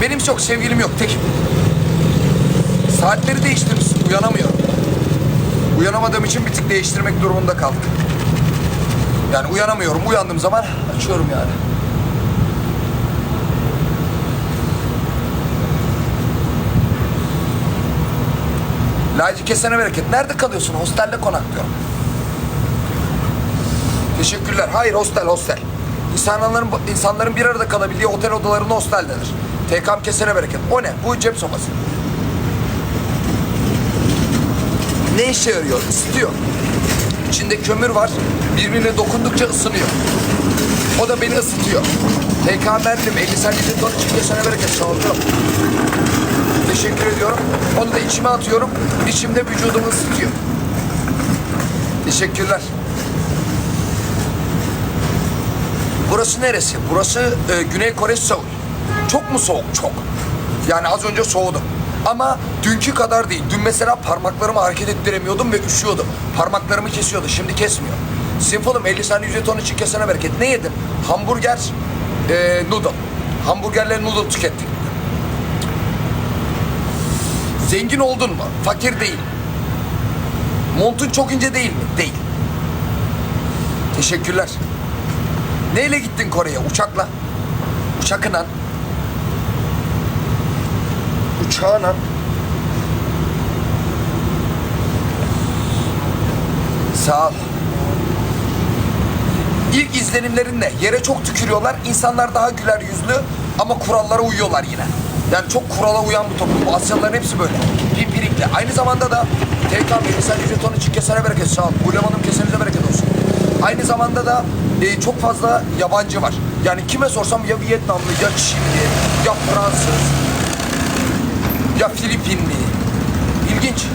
Benim çok sevgilim yok tekim. Saatleri değiştirmişsin uyanamıyorum. Uyanamadığım için bir tık değiştirmek durumunda kaldık. Yani uyanamıyorum. Uyandığım zaman açıyorum yani. Laci kesene bereket. Nerede kalıyorsun? Hostelde konaklıyorum. Teşekkürler. Hayır hostel hostel. İnsanların, insanların bir arada kalabildiği otel odalarında hostel denir. TKM kesene bereket. O ne? Bu cep sobası. Ne işe yarıyor? Isıtıyor. İçinde kömür var. Birbirine dokundukça ısınıyor. O da beni ısıtıyor. TK Merlim 50 saniye ton için kesene bereket. Sağ olun. Teşekkür ediyorum. Onu da içime atıyorum. İçimde vücudumu ısıtıyor. Teşekkürler. Burası neresi? Burası e, Güney Kore Seul. Çok mu soğuk? Çok. Yani az önce soğudu. Ama dünkü kadar değil. Dün mesela parmaklarımı hareket ettiremiyordum ve üşüyordum. Parmaklarımı kesiyordu. Şimdi kesmiyor. Simfalım 50 saniye ücret onun için kesene bereket. Ne yedim? Hamburger, e, noodle. Hamburgerle noodle tükettik. Zengin oldun mu? Fakir değil. Montun çok ince değil mi? Değil. Teşekkürler. Neyle gittin Kore'ye? Uçakla. Uçakla. Uçağına. Sağ ol. İlk izlenimlerin ne? Yere çok tükürüyorlar. İnsanlar daha güler yüzlü ama kurallara uyuyorlar yine. Yani çok kurala uyan bir toplum. Bu Asyalıların hepsi böyle. Pimpirikli. Aynı zamanda da TK Melisel ücret onun için kesene bereket. Sağ ol. Bulem Hanım kesenize bereket olsun. Aynı zamanda da e, çok fazla yabancı var. Yani kime sorsam ya Vietnamlı, ya Çinli, ya Fransız, ya Filipinli. İlginç.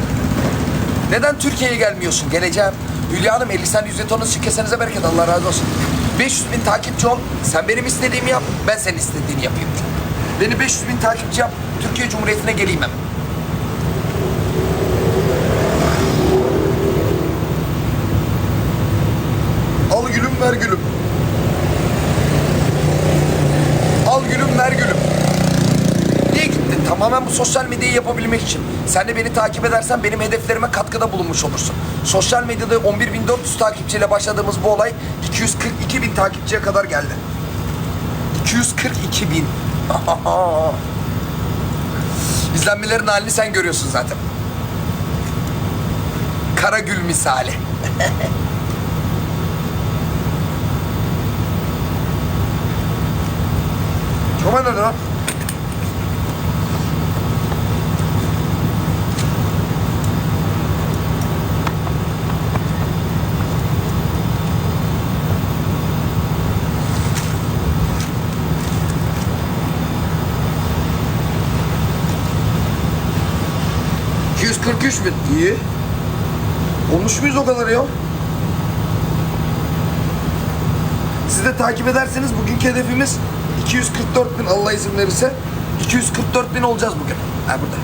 Neden Türkiye'ye gelmiyorsun? Geleceğim. Hülya Hanım 50 sen yüzde tonu kesenize bereket Allah razı olsun. 500 bin takipçi ol. Sen benim istediğimi yap. Ben senin istediğini yapayım. Beni 500 bin takipçi yap. Türkiye Cumhuriyeti'ne geleyim hemen. Al gülüm ver gülüm. Al gülüm ver gülüm. Niye gittin? Tamamen bu sosyal medyayı yapabilmek için. Sen de beni takip edersen benim hedeflerime katkıda bulunmuş olursun. Sosyal medyada 11.400 takipçiyle başladığımız bu olay 242 bin takipçiye kadar geldi. 242 bin. İzlenmelerin halini sen görüyorsun zaten. Karagül misali. Çok önemli lan. ...243 bin. İyi. Olmuş muyuz o kadar ya? Siz de takip ederseniz bugünkü hedefimiz 244 bin Allah izin verirse 244 bin olacağız bugün. Ha burada.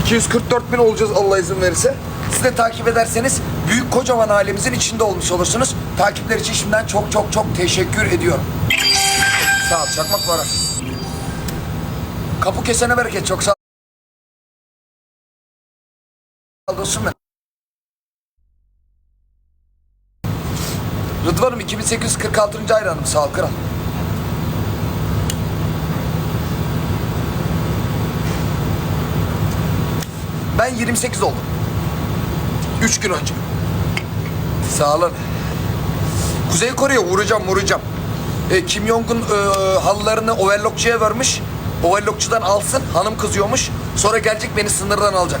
244 bin olacağız Allah izin verirse. Siz de takip ederseniz büyük kocaman ailemizin içinde olmuş olursunuz. Takipler için şimdiden çok çok çok teşekkür ediyorum. Sağ ol. Çakmak var. Kapı kesene bereket. Çok sağ Dostum ben. Rıdvan'ım 2846. hayranım. Sağ ol kral. Ben 28 oldum. 3 gün önce. Sağ olun. Kuzey Kore'ye uğrayacağım uğrayacağım. E, Kim Jong'un e, halılarını overlockçuya vermiş. Overlockçudan alsın. Hanım kızıyormuş. Sonra gelecek beni sınırdan alacak.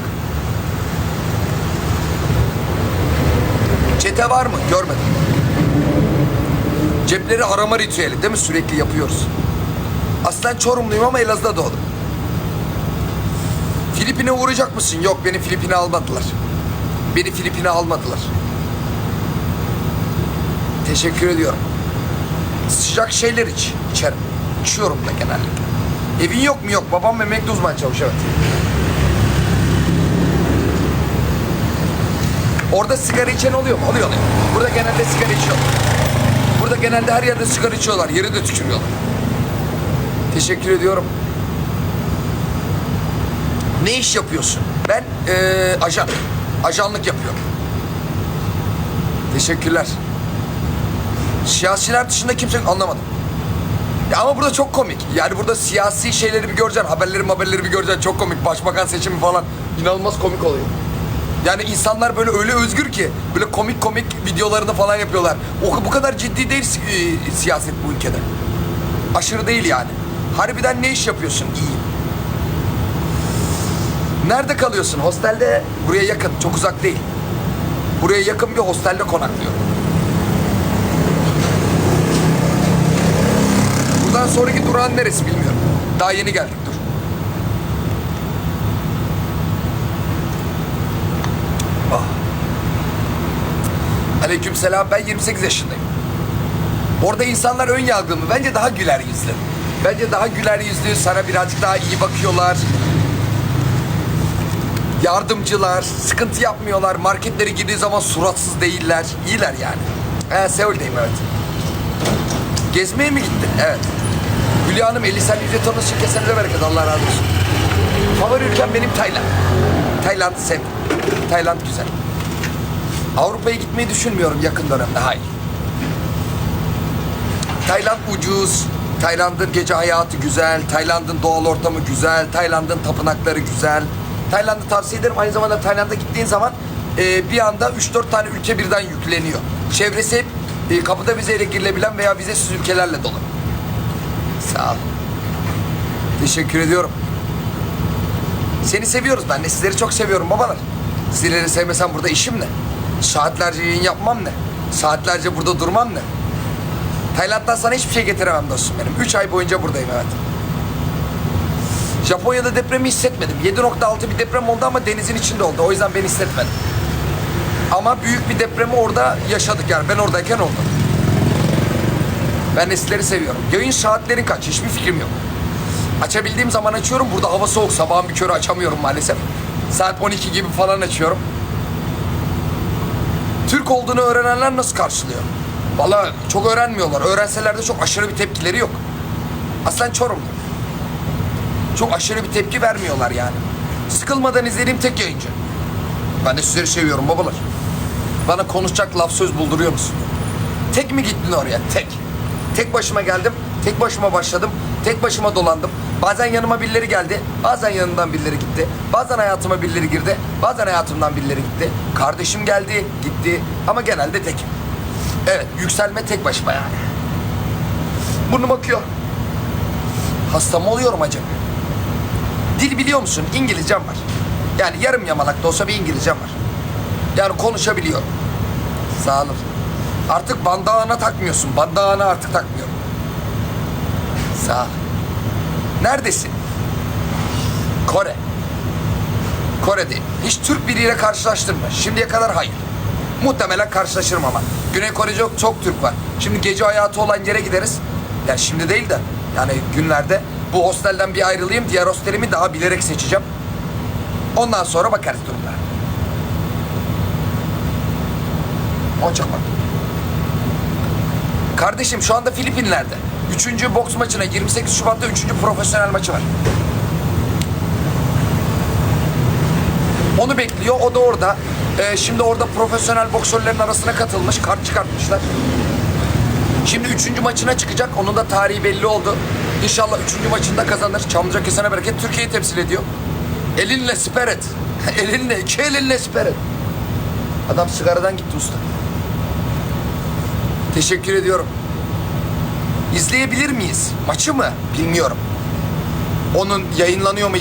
Çete var mı? Görmedim. Cepleri arama ritüeli değil mi? Sürekli yapıyoruz. Aslen Çorumluyum ama Elazığ'da doğdum. Filipin'e uğrayacak mısın? Yok beni Filipin'e almadılar. Beni Filipin'e almadılar. Teşekkür ediyorum. Sıcak şeyler iç. İçerim. İçiyorum da genellikle. Evin yok mu? Yok. Babam emekli uzman çavuş evet. Orada sigara içen oluyor mu? Oluyor oluyor. Burada genelde sigara içiyorlar. Burada genelde her yerde sigara içiyorlar. Yeri de tükürüyorlar. Teşekkür ediyorum. Ne iş yapıyorsun? Ben eee, ajan. Ajanlık yapıyorum. Teşekkürler. Siyasiler dışında kimse anlamadım. Ya ama burada çok komik. Yani burada siyasi şeyleri bir göreceksin. Haberleri haberleri bir göreceksin. Çok komik. Başbakan seçimi falan. inanılmaz komik oluyor. Yani insanlar böyle öyle özgür ki böyle komik komik videolarını falan yapıyorlar. O bu kadar ciddi değil si- e, siyaset bu ülkede. Aşırı değil yani. Harbiden ne iş yapıyorsun? İyi. Nerede kalıyorsun? Hostelde buraya yakın, çok uzak değil. Buraya yakın bir hostelde konaklıyorum. Buradan sonraki durağın neresi bilmiyorum. Daha yeni geldik Aleykümselam ben 28 yaşındayım. Orada insanlar ön yargılı bence daha güler yüzlü. Bence daha güler yüzlü, sana birazcık daha iyi bakıyorlar. Yardımcılar, sıkıntı yapmıyorlar. Marketlere girdiği zaman suratsız değiller. İyiler yani. He, Seul'deyim evet. Gezmeye mi gittin? Evet. Hülya Hanım 50 sen yüzde tanışın kesenize bereket Allah razı olsun. Favori ülkem benim Tayland. Tayland sev. Tayland güzel. Avrupa'ya gitmeyi düşünmüyorum yakın dönemde. Hayır. Tayland ucuz. Tayland'ın gece hayatı güzel. Tayland'ın doğal ortamı güzel. Tayland'ın tapınakları güzel. Tayland'ı tavsiye ederim. Aynı zamanda Tayland'a gittiğin zaman e, bir anda 3-4 tane ülke birden yükleniyor. Çevresi hep e, kapıda vizeyle girilebilen veya vizesiz ülkelerle dolu. Sağ ol. Teşekkür ediyorum. Seni seviyoruz ben de. Sizleri çok seviyorum babalar. Sizleri sevmesem burada işim ne? Saatlerce yayın yapmam ne? Saatlerce burada durmam ne? Tayland'dan sana hiçbir şey getiremem dostum benim. 3 ay boyunca buradayım evet. Japonya'da depremi hissetmedim. 7.6 bir deprem oldu ama denizin içinde oldu. O yüzden ben hissetmedim. Ama büyük bir depremi orada yaşadık yani. Ben oradayken oldu. Ben de sizleri seviyorum. Yayın saatlerin kaç? Hiçbir fikrim yok. Açabildiğim zaman açıyorum. Burada hava soğuk. Sabahın bir körü açamıyorum maalesef. Saat 12 gibi falan açıyorum. Türk olduğunu öğrenenler nasıl karşılıyor? Vallahi çok öğrenmiyorlar. Öğrenseler de çok aşırı bir tepkileri yok. Aslen Çorumlu. Çok aşırı bir tepki vermiyorlar yani. Sıkılmadan izlediğim tek yayıncı. Ben de sizleri seviyorum babalar. Bana konuşacak laf söz bulduruyor musun? Tek mi gittin oraya? Tek. Tek başıma geldim. Tek başıma başladım. Tek başıma dolandım. Bazen yanıma birileri geldi. Bazen yanımdan birileri gitti. Bazen hayatıma birileri girdi. Bazen hayatımdan birileri gitti. Kardeşim geldi, gitti. Ama genelde tekim. Evet, yükselme tek başıma yani. Burnum akıyor. Hasta mı oluyorum acaba? Dil biliyor musun? İngilizcem var. Yani yarım yamalak da olsa bir İngilizcem var. Yani konuşabiliyorum. Sağ olun. Artık bandana takmıyorsun. Bandana artık takmıyorum. Sağ ol. Neredesin? Kore. Kore'deyim. Hiç Türk biriyle karşılaştın mı? Şimdiye kadar hayır. Muhtemelen karşılaşırım ama. Güney Kore'de çok, çok Türk var. Şimdi gece hayatı olan yere gideriz. Yani şimdi değil de yani günlerde bu hostelden bir ayrılayım. Diğer hostelimi daha bilerek seçeceğim. Ondan sonra bakarız durumlara. Bak. Kardeşim şu anda Filipinler'de. Üçüncü boks maçına 28 Şubat'ta üçüncü profesyonel maçı var. Onu bekliyor. O da orada. Ee, şimdi orada profesyonel boksörlerin arasına katılmış. Kart çıkartmışlar. Şimdi üçüncü maçına çıkacak. Onun da tarihi belli oldu. İnşallah üçüncü maçında kazanır. Çamlıca kesene bereket Türkiye'yi temsil ediyor. Elinle siper et. elinle, iki elinle siper et. Adam sigaradan gitti usta. Teşekkür ediyorum. İzleyebilir miyiz? Maçı mı? Bilmiyorum. Onun yayınlanıyor mu